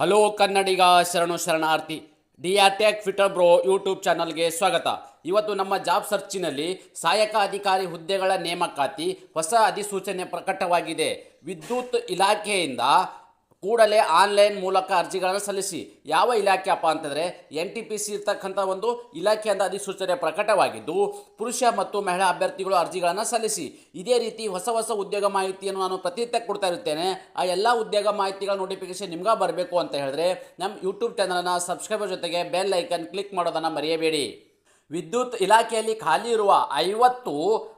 Hello ಕನ್ನಡಿಗ ಶರಣು ಶರಣಾರ್ಥಿ D R tech fitter bro YouTube ಚಾನಲ್ಗೆ ಸ್ವಾಗತ. ಇವತ್ತು ನಮ್ಮ ಜಾಬ್ ಸರ್ಚಿನಲ್ಲಿ ಸಹಾಯಕ ಅಧಿಕಾರಿ ಹುದ್ದೆಗಳ ನೇಮಕಾತಿ ಹೊಸ ಅಧಿಸೂಚನೆ ಪ್ರಕಟವಾಗಿದೆ. ವಿದ್ಯುತ್ ಇಲಾಖೆಯಿಂದ ಕೂಡಲೇ ಆನ್ಲೈನ್ ಮೂಲಕ ಅರ್ಜಿಗಳನ್ನು ಸಲ್ಲಿಸಿ. ಯಾವ ಇಲಾಖೆಯಪ್ಪ ಅಂತಂದರೆ, ಎನ್ ಟಿ ಪಿ ಸಿ ಇರ್ತಕ್ಕಂಥ ಒಂದು ಇಲಾಖೆಯಿಂದ ಅಧಿಸೂಚನೆ ಪ್ರಕಟವಾಗಿದ್ದು, ಪುರುಷ ಮತ್ತು ಮಹಿಳಾ ಅಭ್ಯರ್ಥಿಗಳು ಅರ್ಜಿಗಳನ್ನು ಸಲ್ಲಿಸಿ. ಇದೇ ರೀತಿ ಹೊಸ ಹೊಸ ಉದ್ಯೋಗ ಮಾಹಿತಿಯನ್ನು ನಾನು ಪ್ರತಿನಿತ್ಯ ಕೊಡ್ತಾ ಇರ್ತೇನೆ ಆ ಎಲ್ಲ ಉದ್ಯೋಗ ಮಾಹಿತಿಗಳ ನೋಟಿಫಿಕೇಶನ್ ನಿಮ್ಗೆ ಬರಬೇಕು ಅಂತ ಹೇಳಿದ್ರೆ, ನಮ್ಮ ಯೂಟ್ಯೂಬ್ ಚಾನಲನ್ನು ಸಬ್ಸ್ಕ್ರೈಬರ್ ಜೊತೆಗೆ ಬೆಲ್ ಐಕನ್ ಕ್ಲಿಕ್ ಮಾಡೋದನ್ನು ಮರೆಯಬೇಡಿ. ವಿದ್ಯುತ್ ಇಲಾಖೆಯಲ್ಲಿ ಖಾಲಿ ಇರುವ ಐವತ್ತು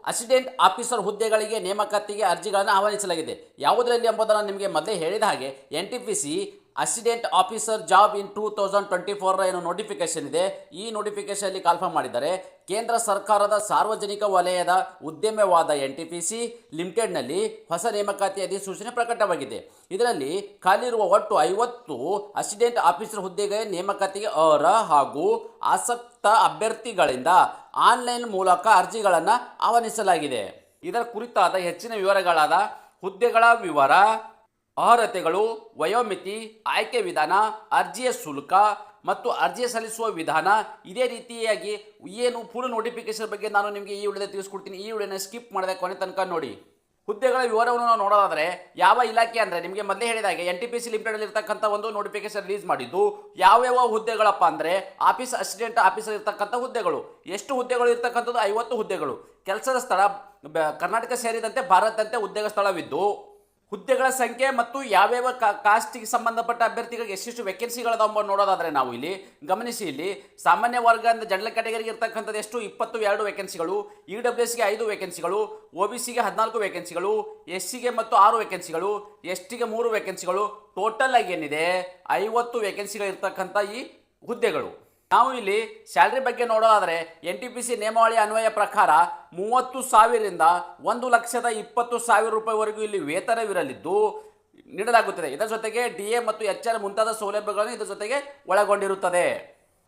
ಅಸಿಸ್ಟೆಂಟ್ ಆಫೀಸರ್ ಹುದ್ದೆಗಳಿಗೆ ನೇಮಕಾತಿಗೆ ಅರ್ಜಿಗಳನ್ನು ಆಹ್ವಾನಿಸಲಾಗಿದೆ. ಯಾವುದರಲ್ಲಿ ಎಂಬುದನ್ನು ನಿಮಗೆ ಮೊದಲೇ ಹೇಳಿದ ಹಾಗೆ N T P C assistant officer job in two thousand twenty four ಏನು ನೋಟಿಫಿಕೇಶನ್ ಇದೆ. ಈ ನೋಟಿಫಿಕೇಶನಲ್ಲಿ ಕಾಲ್ಫರ್ಮ್ ಮಾಡಿದ್ದಾರೆ, ಕೇಂದ್ರ ಸರ್ಕಾರದ ಸಾರ್ವಜನಿಕ ವಲಯದ ಉದ್ಯಮವಾದ ಎನ್ ಟಿ ಪಿ ಸಿ ಲಿಮಿಟೆಡ್ನಲ್ಲಿ ಹೊಸ ನೇಮಕಾತಿ ಅಧಿಸೂಚನೆ ಪ್ರಕಟವಾಗಿದೆ. ಇದರಲ್ಲಿ ಖಾಲಿರುವ ಒಟ್ಟು ಐವತ್ತು ಅಸಿಡೆಂಟ್ ಆಫೀಸರ್ ಹುದ್ದೆಗೆ ನೇಮಕಾತಿಗೆ ಅರ್ಹ ಹಾಗೂ ಆಸಕ್ತ ಅಭ್ಯರ್ಥಿಗಳಿಂದ ಆನ್ಲೈನ್ ಮೂಲಕ ಅರ್ಜಿಗಳನ್ನು ಆಹ್ವಾನಿಸಲಾಗಿದೆ. ಇದರ ಕುರಿತಾದ ಹೆಚ್ಚಿನ ವಿವರಗಳಾದ ಹುದ್ದೆಗಳ ವಿವರ ಅರ್ಹತೆಗಳು ವಯೋಮಿತಿ, ಆಯ್ಕೆ ವಿಧಾನ, ಅರ್ಜಿಯ ಶುಲ್ಕ ಮತ್ತು ಅರ್ಜಿ ಸಲ್ಲಿಸುವ ವಿಧಾನ ಇದೇ ರೀತಿಯಾಗಿ ಏನು ಪೂರ್ಣ ನೋಟಿಫಿಕೇಶನ್ ಬಗ್ಗೆ ನಾನು ನಿಮಗೆ ಈ ವಿಡಿಯೋದಲ್ಲಿ ತಿಳಿಸ್ಕೊಡ್ತೀನಿ. ಈ ವಿಡಿಯೋನ ಸ್ಕಿಪ್ ಮಾಡಿದೆ ಕೊನೆ ತನಕ ನೋಡಿ. ಹುದ್ದೆಗಳ ವಿವರವನ್ನು ನಾವು ನೋಡೋದಾದರೆ, ಯಾವ ಇಲಾಖೆ ಅಂದರೆ ನಿಮಗೆ ಮೊದಲೇ ಹೇಳಿದಾಗೆ N T P C limited ಇರ್ತಕ್ಕಂಥ ಒಂದು ನೋಟಿಫಿಕೇಶನ್ ರಿಲೀಸ್ ಮಾಡಿದ್ದು ಯಾವ್ಯಾವ ಹುದ್ದೆಗಳಪ್ಪ ಅಂದರೆ ಆಫೀಸ್ ಅಸಿಸ್ಟೆಂಟ್ ಆಫೀಸರ್ ಇರ್ತಕ್ಕಂಥ ಹುದ್ದೆಗಳು. ಎಷ್ಟು ಹುದ್ದೆಗಳು ಇರ್ತಕ್ಕಂಥದ್ದು? ಐವತ್ತು ಹುದ್ದೆಗಳು. ಕೆಲಸದ ಸ್ಥಳ ಕರ್ನಾಟಕ ಸೇರಿದಂತೆ ಭಾರತದಂತೆ ಉದ್ಯೋಗ ಸ್ಥಳವಿದ್ದು ಹುದ್ದೆಗಳ ಸಂಖ್ಯೆ ಮತ್ತು ಯಾವ್ಯಾವ ಕಾಸ್ಟಿಗೆ ಸಂಬಂಧಪಟ್ಟ ಅಭ್ಯರ್ಥಿಗಳಿಗೆ ಎಷ್ಟೆಷ್ಟು ವೆಕೆನ್ಸಿಗಳದಾವ ನೋಡೋದಾದ್ರೆ ನಾವು ಇಲ್ಲಿ ಗಮನಿಸಿ ಇಲ್ಲಿ ಸಾಮಾನ್ಯ ವರ್ಗ ಅಂದ್ರೆ ಜನರಲ್ ಕ್ಯಾಟಗರಿಗೆ ಇರ್ತಕ್ಕಂಥದ್ದು ಎಷ್ಟು? ಇಪ್ಪತ್ತು, ಎರಡು ವೇಕೆನ್ಸಿಗಳು ಇ ಡಬ್ಲ್ಯೂ ಎಸ್ಗೆ ಐದು ವೇಕೆನ್ಸಿಗಳು ಒ ಬಿ ಸಿಗೆ ಹದಿನಾಲ್ಕು ವೇಕೆನ್ಸಿಗಳು ಎಸ್ ಸಿಗೆ ಮತ್ತು ಆರು ವೇಕೆನ್ಸಿಗಳು ಎಸ್ ಟಿಗೆ ಮೂರು ವೇಕೆನ್ಸಿಗಳು ಟೋಟಲ್ ಆಗಿ ಏನಿದೆ? ಐವತ್ತು ವೇಕೆನ್ಸಿಗಳು ಇರ್ತಕ್ಕಂಥ ಈ ಹುದ್ದೆಗಳು. ನಾವು ಇಲ್ಲಿ ಸ್ಯಾಲ್ರಿ ಬಗ್ಗೆ ನೋಡೋದಾದರೆ ಎನ್ ಟಿ ಪಿ ಸಿ ನಿಯಮಾವಳಿ ಅನ್ವಯ ಪ್ರಕಾರ ಮೂವತ್ತು ಸಾವಿರದಿಂದ ಒಂದು ಲಕ್ಷದ ಇಪ್ಪತ್ತು ಸಾವಿರ ರೂಪಾಯಿವರೆಗೂ ಇಲ್ಲಿ ವೇತನವಿರಲಿದ್ದು ನೀಡಲಾಗುತ್ತದೆ. ಇದರ ಜೊತೆಗೆ ಡಿ ಎ ಮತ್ತು ಎಚ್ ಆರ್ ಮುಂತಾದ ಸೌಲಭ್ಯಗಳನ್ನು ಇದರ ಜೊತೆಗೆ ಒಳಗೊಂಡಿರುತ್ತದೆ.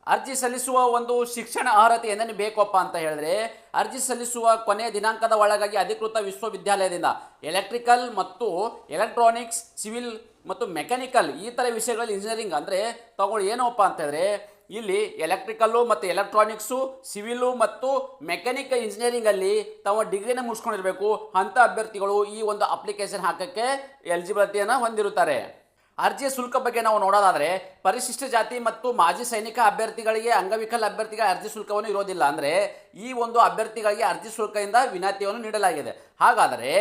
ಅರ್ಜಿ ಸಲ್ಲಿಸುವ ಒಂದು ಶಿಕ್ಷಣ ಅರ್ಹತೆ ಏನೇನು ಬೇಕಪ್ಪ ಅಂತ ಹೇಳಿದ್ರೆ, ಅರ್ಜಿ ಸಲ್ಲಿಸುವ ಕೊನೆಯ ದಿನಾಂಕದ ಒಳಗಾಗಿ ಅಧಿಕೃತ ವಿಶ್ವವಿದ್ಯಾಲಯದಿಂದ ಎಲೆಕ್ಟ್ರಿಕಲ್ ಮತ್ತು ಎಲೆಕ್ಟ್ರಾನಿಕ್ಸ್, ಸಿವಿಲ್ ಮತ್ತು ಮೆಕ್ಯಾನಿಕಲ್ ಈ ಥರ ವಿಷಯಗಳಲ್ಲಿ ಇಂಜಿನಿಯರಿಂಗ್ ಅಂದರೆ ತಗೊಳ್ಳಿ ಏನಪ್ಪ ಅಂತ ಹೇಳಿದ್ರೆ ಇಲ್ಲಿ ಎಲೆಕ್ಟ್ರಿಕಲ್ಲು ಮತ್ತು ಎಲೆಕ್ಟ್ರಾನಿಕ್ಸು ಸಿವಿಲು ಮತ್ತು ಮೆಕ್ಯಾನಿಕಲ್ ಇಂಜಿನಿಯರಿಂಗಲ್ಲಿ ತಾವು ಡಿಗ್ರಿನ ಮುಗಿಸ್ಕೊಂಡಿರಬೇಕು ಅಂಥ ಅಭ್ಯರ್ಥಿಗಳು ಈ ಒಂದು ಅಪ್ಲಿಕೇಶನ್ ಹಾಕೋಕ್ಕೆ ಎಲಿಜಿಬಿಲಿಟಿಯನ್ನು ಹೊಂದಿರುತ್ತಾರೆ. ಅರ್ಜಿಯ ಶುಲ್ಕ ಬಗ್ಗೆ ನಾವು ನೋಡೋದಾದರೆ ಪರಿಶಿಷ್ಟ ಜಾತಿ ಮತ್ತು ಮಾಜಿ ಸೈನಿಕ ಅಭ್ಯರ್ಥಿಗಳಿಗೆ ಅಂಗವಿಕಲ ಅಭ್ಯರ್ಥಿಗಳ ಅರ್ಜಿ ಶುಲ್ಕವನ್ನು ಇರೋದಿಲ್ಲ ಅಂದರೆ ಈ ಒಂದು ಅಭ್ಯರ್ಥಿಗಳಿಗೆ ಅರ್ಜಿ ಶುಲ್ಕದಿಂದ ವಿನಾಯಿತಿಯನ್ನು ನೀಡಲಾಗಿದೆ. ಹಾಗಾದರೆ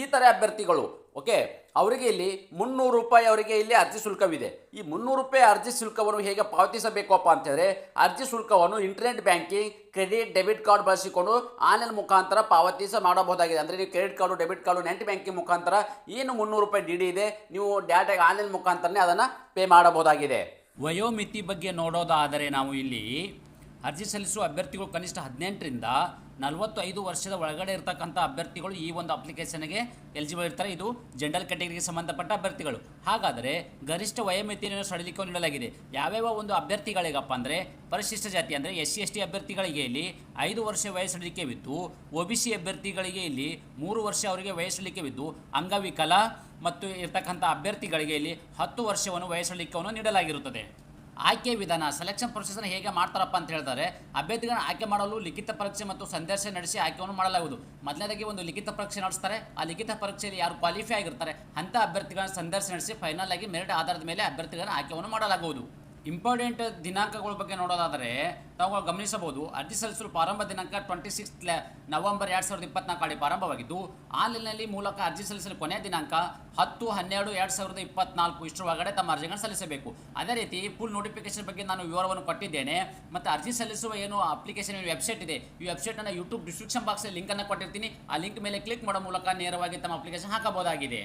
ಈ ಥರ ಅಭ್ಯರ್ಥಿಗಳು ಓಕೆ, ಅವರಿಗೆ ಇಲ್ಲಿ ಮುನ್ನೂರು ರೂಪಾಯಿ ಅವರಿಗೆ ಇಲ್ಲಿ ಅರ್ಜಿ ಶುಲ್ಕವಿದೆ. ಈ ಮುನ್ನೂರು ರೂಪಾಯಿ ಅರ್ಜಿ ಶುಲ್ಕವನ್ನು ಹೇಗೆ ಪಾವತಿಸಬೇಕಪ್ಪ ಅಂತ ಅರ್ಜಿ ಶುಲ್ಕವನ್ನು internet banking, credit, debit card ಬಳಸಿಕೊಂಡು ಆನ್ಲೈನ್ ಮುಖಾಂತರ ಪಾವತಿಸ ಮಾಡಬಹುದಾಗಿದೆ. ಅಂದರೆ ನೀವು credit card, debit card, net banking ಮುಖಾಂತರ ಏನು ಮುನ್ನೂರು ರೂಪಾಯಿ ಡಿ ಇದೆ, ನೀವು ಡಾಟಾ ಆನ್ಲೈನ್ ಮುಖಾಂತರನೇ ಅದನ್ನು ಪೇ ಮಾಡಬಹುದಾಗಿದೆ. ವಯೋಮಿತಿ ಬಗ್ಗೆ ನೋಡೋದಾದರೆ ನಾವು ಇಲ್ಲಿ ಅರ್ಜಿ ಸಲ್ಲಿಸುವ ಅಭ್ಯರ್ಥಿಗಳು ಕನಿಷ್ಠ ಹದಿನೆಂಟರಿಂದ ನಲವತ್ತು ಐದು ವರ್ಷದ ಒಳಗಡೆ ಇರತಕ್ಕಂಥ ಅಭ್ಯರ್ಥಿಗಳು ಈ ಒಂದು ಅಪ್ಲಿಕೇಶನ್ಗೆ ಎಲಿಜಿಬಲ್ ಇರ್ತಾರೆ. ಇದು ಜನರಲ್ ಕ್ಯಾಟಗರಿಗೆ ಸಂಬಂಧಪಟ್ಟ ಅಭ್ಯರ್ಥಿಗಳು. ಹಾಗಾದರೆ ಗರಿಷ್ಠ ವಯೋಮಿತಿಯನ್ನು ಸಡಿಲಿಕೆ ನೀಡಲಾಗಿದೆ. ಯಾವ್ಯಾವ ಒಂದು ಅಭ್ಯರ್ಥಿಗಳಿಗಪ್ಪ ಅಂದರೆ, ಪರಿಶಿಷ್ಟ ಜಾತಿ ಅಂದರೆ ಎಸ್ ಸಿ ಎಸ್ ಟಿ ಅಭ್ಯರ್ಥಿಗಳಿಗೆ ಇಲ್ಲಿ ಐದು ವರ್ಷ ವಯಸ್ಸಡಿಕೆವಿದ್ದು ಒ ಬಿ ಸಿ ಅಭ್ಯರ್ಥಿಗಳಿಗೆ ಇಲ್ಲಿ ಮೂರು ವರ್ಷ ಅವರಿಗೆ ವಯಸ್ಸಡಿಕೆವಿದ್ದು ಅಂಗವಿಕಲ ಮತ್ತು ಇರ್ತಕ್ಕಂಥ ಅಭ್ಯರ್ಥಿಗಳಿಗೆ ಇಲ್ಲಿ ಹತ್ತು ವರ್ಷವನ್ನು ವಯಸ್ಸಳಿಕೆಯನ್ನು ನೀಡಲಾಗಿರುತ್ತದೆ. ಆಯ್ಕೆ ವಿಧಾನ ಸೆಲೆಕ್ಷನ್ ಪ್ರೊಸೆಸ್ನ ಹೇಗೆ ಮಾಡ್ತಾರಪ್ಪ ಅಂತ ಹೇಳ್ತಾರೆ, ಅಭ್ಯರ್ಥಿಗಳನ್ನ ಆಯ್ಕೆ ಮಾಡಲು ಲಿಖಿತ ಪರೀಕ್ಷೆ ಮತ್ತು ಸಂದರ್ಶನ ನಡೆಸಿ ಆಯ್ಕೆಯನ್ನು ಮಾಡಲಾಗುವುದು. ಮೊದಲನೇದಾಗಿ ಒಂದು ಲಿಖಿತ ಪರೀಕ್ಷೆ ನಡೆಸ್ತಾರೆ. ಆ ಲಿಖಿತ ಪರೀಕ್ಷೆಯಲ್ಲಿ ಯಾರು ಕ್ವಾಲಿಫೈ ಆಗಿರ್ತಾರೆ, ಅಂಥ ಅಭ್ಯರ್ಥಿಗಳನ್ನ ಸಂದರ್ಶನ ನಡೆಸಿ ಫೈನಲ್ ಆಗಿ ಮೆರಿಟ್ ಆಧಾರದ ಮೇಲೆ ಅಭ್ಯರ್ಥಿಗಳನ್ನ ಆಯ್ಕೆಯನ್ನು ಮಾಡಲಾಗುವುದು. ಇಂಪಾರ್ಟೆಂಟ್ ದಿನಾಂಕಗಳ ಬಗ್ಗೆ ನೋಡೋದಾದರೆ ತಾವು ಗಮನಿಸಬಹುದು, ಅರ್ಜಿ ಸಲ್ಲಿಸಲು ಪ್ರಾರಂಭ ದಿನಾಂಕ ಟ್ವೆಂಟಿ ಸಿಕ್ಸ್ ನವೆಂಬರ್ ಎರಡು ಸಾವಿರದ ಇಪ್ಪತ್ನಾಲ್ಕು ಪ್ರಾರಂಭವಾಗಿದ್ದು ಆನ್ಲೈನ್ನಲ್ಲಿ ಮೂಲಕ ಅರ್ಜಿ ಸಲ್ಲಿಸಲು ಕೊನೆಯ ದಿನಾಂಕ ಹತ್ತು, ಹನ್ನೆರಡು, ಎರಡು ಸಾವಿರದ ಇಪ್ಪತ್ನಾಲ್ಕು ಇಷ್ಟರ ಒಳಗಡೆ ತಮ್ಮ ಅರ್ಜಿಗಳನ್ನು ಸಲ್ಲಿಸಬೇಕು. ಅದೇ ರೀತಿ ಫುಲ್ ನೋಟಿಫಿಕೇಶನ್ ಬಗ್ಗೆ ನಾನು ವಿವರವನ್ನು ಕೊಟ್ಟಿದ್ದೇನೆ. ಮತ್ತು ಅರ್ಜಿ ಸಲ್ಲಿಸುವ ಏನು ಅಪ್ಲಿಕೇಶನ್ ವೆಬ್ಸೈಟ್ ಇದೆ, ಈ ವೆಬ್ಸೈಟನ್ನು ಯೂಟ್ಯೂಬ್ ಡಿಸ್ಕ್ರಿಪ್ಷನ್ ಬಾಕ್ಸಲ್ಲಿ ಲಿಂಕನ್ನು ಕೊಟ್ಟಿರ್ತೀನಿ. ಆ ಲಿಂಕ್ ಮೇಲೆ ಕ್ಲಿಕ್ ಮಾಡೋ ಮೂಲಕ ನೇರವಾಗಿ ತಮ್ಮ ಅಪ್ಲಿಕೇಶನ್ ಹಾಕಬಹುದಾಗಿದೆ.